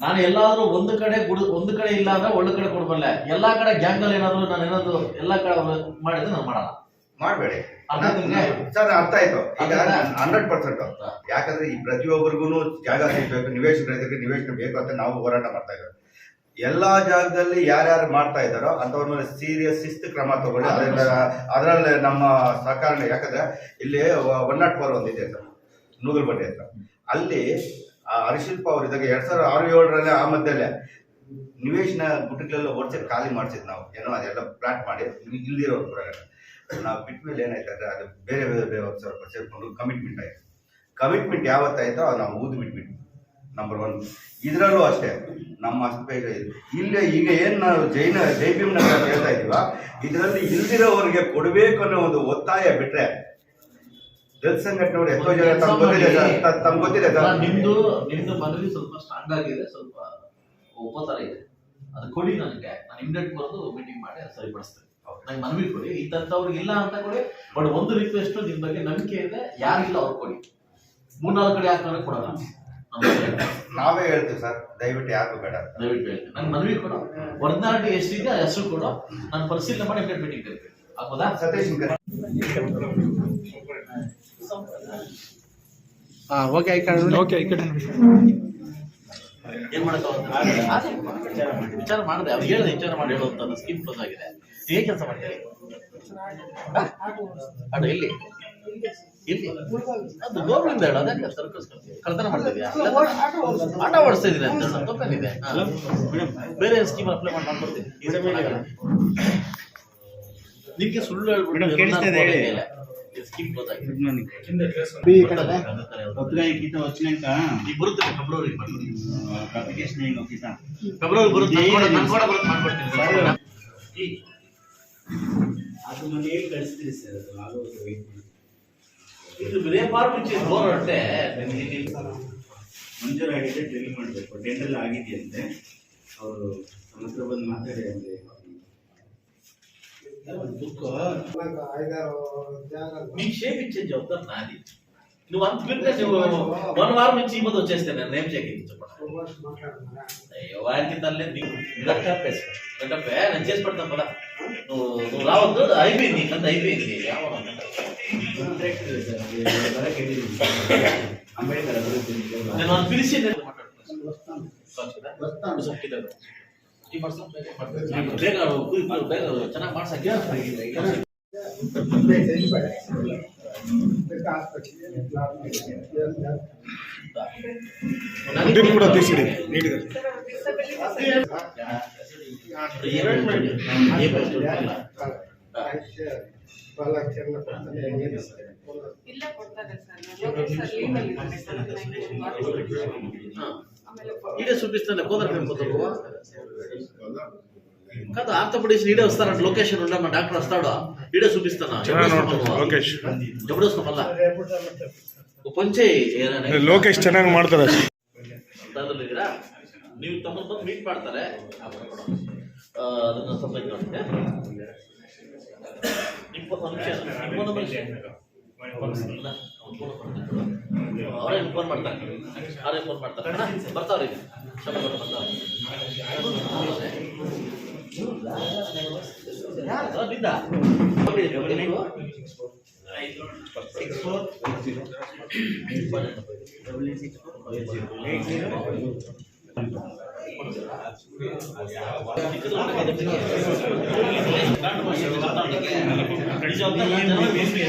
ನಾನು ಎಲ್ಲಾದ್ರೂ ಒಂದು ಕಡೆ ಗುಡ್ ಒಂದು ಕಡೆ ಇಲ್ಲ ಅಂದ್ರೆ ಒಳ್ಳೆ ಕಡೆ ಕೊಡ್ಬಲ್ಲೆ ಎಲ್ಲಾ ಕಡೆ ಗ್ಯಾಂಗ್ ಅಲ್ಲಿ ಏನಾದ್ರು ನಾನು ಏನಾದ್ರು ಎಲ್ಲಾ ಕಡೆ ಮಾಡಿದ್ರೆ ನಾನು ಮಾಡಲ್ಲ. ಮಾಡಬೇಡಿ? ಸರ್ ಅರ್ಥ ಆಯ್ತು. ಹಂಡ್ರೆಡ್ ಪರ್ಸೆಂಟ್ ಯಾಕಂದ್ರೆ ಈ ಪ್ರತಿಯೊಬ್ಬರಿಗೂ ಜಾಗ ಸಿಗ್ಬೇಕು ನಿವೇಶನ ರೈತರಿಗೆ ನಿವೇಶನ ಬೇಕು ಅಂತ ನಾವು ಹೋರಾಟ ಮಾಡ್ತಾ ಇದ್ದೇವೆ. ಎಲ್ಲಾ ಜಾಗದಲ್ಲಿ ಯಾರ್ಯಾರು ಮಾಡ್ತಾ ಇದ್ದಾರೋ ಅಂತವ್ರ ಮೇಲೆ ಸೀರಿಯಸ್ ಶಿಸ್ತು ಕ್ರಮ ತಗೊಳ್ಳಿ. ಅದರಿಂದ ಅದರಲ್ಲಿ ನಮ್ಮ ಸಹಕಾರ ಯಾಕಂದ್ರೆ ಇಲ್ಲಿ ಒನ್ ನಾಟ್ ಫೋರ್ ಒಂದಿದೆ ಸರ್ ನೂಗಲ್ಬಡ್ಡಿ ಹತ್ರ ಅಲ್ಲಿ ಹರಿಶಿಲ್ಪ ಅವ್ರು ಇದ್ದಾಗ ಎರಡ್ ಸಾವಿರದ ಆರು ಏಳರಲ್ಲೇ ಆ ಮಧ್ಯಲ್ಲೇ ನಿವೇಶನ ಗುಟ್ಟಗಳೆಲ್ಲ ಓಡಿಸಿ ಖಾಲಿ ಮಾಡ್ಸಿದ್ ನಾವು. ಏನೋ ಅದೆಲ್ಲ ಪ್ಲಾಟ್ ಮಾಡಿ ಇಲ್ದಿರೋ ಕೂಡ. ನಾವು ಬಿಟ್ಟ ಮೇಲೆ ಏನಾಯ್ತು ಅಂದ್ರೆ ಅದು ಬೇರೆ ಬೇರೆ ಬೇರೆ ಸ್ವಲ್ಪ ಸೇರ್ಕೊಂಡು ಕಮಿಟ್ಮೆಂಟ್ ಆಯಿತು. ಕಮಿಟ್ಮೆಂಟ್ ಯಾವತ್ತಾಯ್ತೋ ಅದು ನಾವು ಊದು ಬಿಟ್ಬಿಟ್ಟು ನಂಬರ್ ಒನ್ ಇದರಲ್ಲೂ ಅಷ್ಟೇ, ನಮ್ಮ ಅಷ್ಟೇ ಇಲ್ಲೇ. ಈಗ ಏನು ನಾವು ಜೈನ ಜೈ ಭೀಮ್ ನಗರ ಅಂತ ಹೇಳ್ತಾ ಇದೀವ, ಇದರಲ್ಲಿ ಇಲ್ದಿರೋವರಿಗೆ ಕೊಡಬೇಕು ಅನ್ನೋ ಒಂದು ಒತ್ತಾಯ ಬಿಟ್ರೆ ದಲಿತ ಸಂಘಟನೆಯವರು ಎಷ್ಟೋ ಜನ ತಮ್ಗೆ ಗೊತ್ತಿದೆ ಸರ್. ತ- ತಮ್ಗೆ ಗೊತ್ತಿದೆ ಸರ್. ನಿಮ್ದು ನಿಮ್ದು ಮನವಿ ಸ್ವಲ್ಪ ಸ್ಟ್ರಾಂಗ್ ಆಗಿದೆ ಸ್ವಲ್ಪ ಒಪ್ಪತರ ಇದೆ. ಅದು ಕೊಡಿ ನನಗೆ. ನಾನು ಇಮಿಡಿಯೇಟ್ ಬರೆದು ಮೀಟಿಂಗ್ ಮಾಡಿ ಅದು ಸರಿಪಡಿಸ್ತೇನೆ. ನಂಗೆ ಮನವಿ ಕೊಡಿ. ಇಂಥವ್ರಿಗೆ ಇಲ್ಲ ಅಂತ ಕೊಡಿ. ಬಟ್ ಒಂದು ರಿಕ್ವೆಸ್ಟ್ ನಿಮ್ ಬಗ್ಗೆ ನಂಬಿಕೆ ಇದೆ. ಯಾರಿಲ್ಲ ಅವ್ರು ಕೊಡಿ. ಮೂರ್ನಾಲ್ಕು ಕಡೆ ಯಾಕಂದ್ರೆ ಕೊಡೋಣ ನಮ್ಮ ನಾವೇ ಹೇಳ್ತೀವಿ ಸರ್. ದಯವಿಟ್ಟು ಯಾರಿಗೂ ಬೇಡ ದಯವಿಟ್ಟು ಹೇಳ್ತೀನಿ. ನನ್ ಮನವಿ ಕೊಡು. ಒರಿಜಿನಾಲಿಟಿ ಎಷ್ಟಿದೆ ಹೆಸರು ಕೊಡು. ನಾನು ಪರಿಶೀಲನೆ ಮಾಡಿ ಮೀಟಿಂಗ್ ಕರಿತೀನಿ. ಆಗ್ಬೋದಾ? ಸತೀಶ್ ಕರೆ ಓಕೆ ಈ ಕಡೆ ಓಕೆ ಈ ಕಡೆ ಏನ್ ಮಾಡಕ್ಕಾಗುತ್ತೆ ವಿಚಾರ ಮಾಡಿದೆ. ಅವ್ರು ಹೇಳಿದೆ ವಿಚಾರ ಮಾಡಿ ಹೇಳುವಂತ ಸ್ಕೀಮ್ ಕ್ಲೋಸ್ ಆಗಿದೆ. ಹೇಗೆ ಕೆಲಸ ಮಾಡ್ತೀರಿ? ಅಡ ಎಲ್ಲಿ? ಇಲ್ಲಿ ಅದು ಗೌರ್ಮೆಂಟ್ ಹೇಳ ಅದಕ್ಕೆ ಸರ್ಕಸ್ ಕಳ್ತನ ಮಾಡ್ತಿದ್ಯಾ ಆಟ ಓಡಿಸ್ತಾ ಇದೀನಿ ಅಂತ ಹಾ. ಬೇರೆ ಸ್ಕೀಮ್ ಅಪ್ಲೈ ಮಾಡಿ ಮಾಡ್ಕೊಡ್ತೀನಿ. ನಿಮ್ಗೆ ಸುಳ್ಳು ಹೇಳ್ಬಿಟ್ಟು. ಸ್ಕೀಮ್ ಕ್ಲೋಸ್ ಆಗಿದೆ కొత్తగా గీత వచ్చినాక ಈಗ ಬರುತ್ತೆ ಫೆಬ್ರವರಿ ಮಾಡ್ಕೊಡ್ತೀನಿ అప్లికేషన్ అయింది గీత ಫೆಬ್ರವರಿ ಬರುತ್ತೆ ನನ್ ಕೂಡ- ನನ್ ಕೂಡ ಬರುತ್ತೆ ಮಾಡ್ಕೊಡ್ತೀನಿ ಈ ಅದು ಮನೆ ಹೇಗೆ ಕಳಿಸ್ತೀರಿ ಸರ್ ಅದು ಆಗೋದು ವೆಯ್ಟ್ ಮಾಡಿ ಇದು ರೇಪಾರ್ ಮುಂಚೆ ಹೋರಾಟೆ ಮಂಜೂರು ಆಗಿದೆ ಡ್ರಿಲ್ ಮಾಡಬೇಕು ಟೆಂಡರ್ ಆಗಿದೆಯಂತೆ ಅವರು ನಮ್ಮ ಹತ್ರ ಬಂದು ಮಾತಾಡಿ ಅಂದ್ರೆ చూసుకో మీకు షేక్ ఇచ్చే చెప్తాను నాది నువ్వు అంత ఫిట్నెస్ వన్ వారం నుంచి ఈ మధ్య వచ్చేస్తే నేను ఏం అయ్యో వారికి తల్లే గట్టప్పేసి గట్టప్పే నేను చేసి పెడతాను పద నువ్వు నువ్వు రావద్దు అయిపోయింది అంత అయిపోయింది నేను పిలిచి మాట్లాడుతున్నాను ಈ ಮಾಡ್ಸು, ಬೇಗ. ಬೇಗ ಚೆನ್ನಾಗಿ ಮಾಡ್ಸಕ್ಕೆ ದುಡ್ಡು ಕೂಡ ತೀಸಿಡಿ ನೀಟಿದೆ ಇಲ್ಲ ಕೊಡ್ತಾರೆ ಸರ್ ಲೋಕೇಶ್ ಸರ್ ಲೀವ್ ಅಲ್ಲಿ ಇದ್ದಾರೆ ಸರ್ ಆಮೇಲೆ ఈడే చూపిస్తాను కోదర్ పెంపుతాడు కాదు ఆర్థోపెడిక్స్ ఈడే వస్తారంట లొకేషన్ ఉండ మా డాక్టర్ వస్తాడు ఈడే చూపిస్తాను ಚೆನ್ನಾಗಿ ನೋಡ್ತಾರೆ ಲೋಕೇಶ್ ఎప్పుడు వస్తా మళ్ళా పంచే ಲೋಕೇಶ್ ಚೆನ್ನಾಗಿ ಮಾಡ್ತಾರೆ ಇದ್ದೀರಾ ನೀವು ತಮ್ಮ ಬಂದು ಮೀಟ್ ಮಾಡ್ತಾರೆ ಆ, ಅದನ್ನ ಸಪ್ಲೈ ಮಾಡುತ್ತೆ ಇಪ್ಪತ್ತು ನಿಮಿಷ ಇಪ್ಪತ್ತು ನಿಮಿಷ ಇಲ್ಲ, ಅವ್ರು phone ಮಾಡ್ತಾರೆ. ಅವರೇ ಫೋನ್ ಮಾಡ್ತಾರೆ. ಅವರೇ ಫೋನ್ ಮಾಡ್ತಾರೆ. ಅಣ್ಣ, ಬರ್ತಾವ್ರಿ ಶ್ರಮ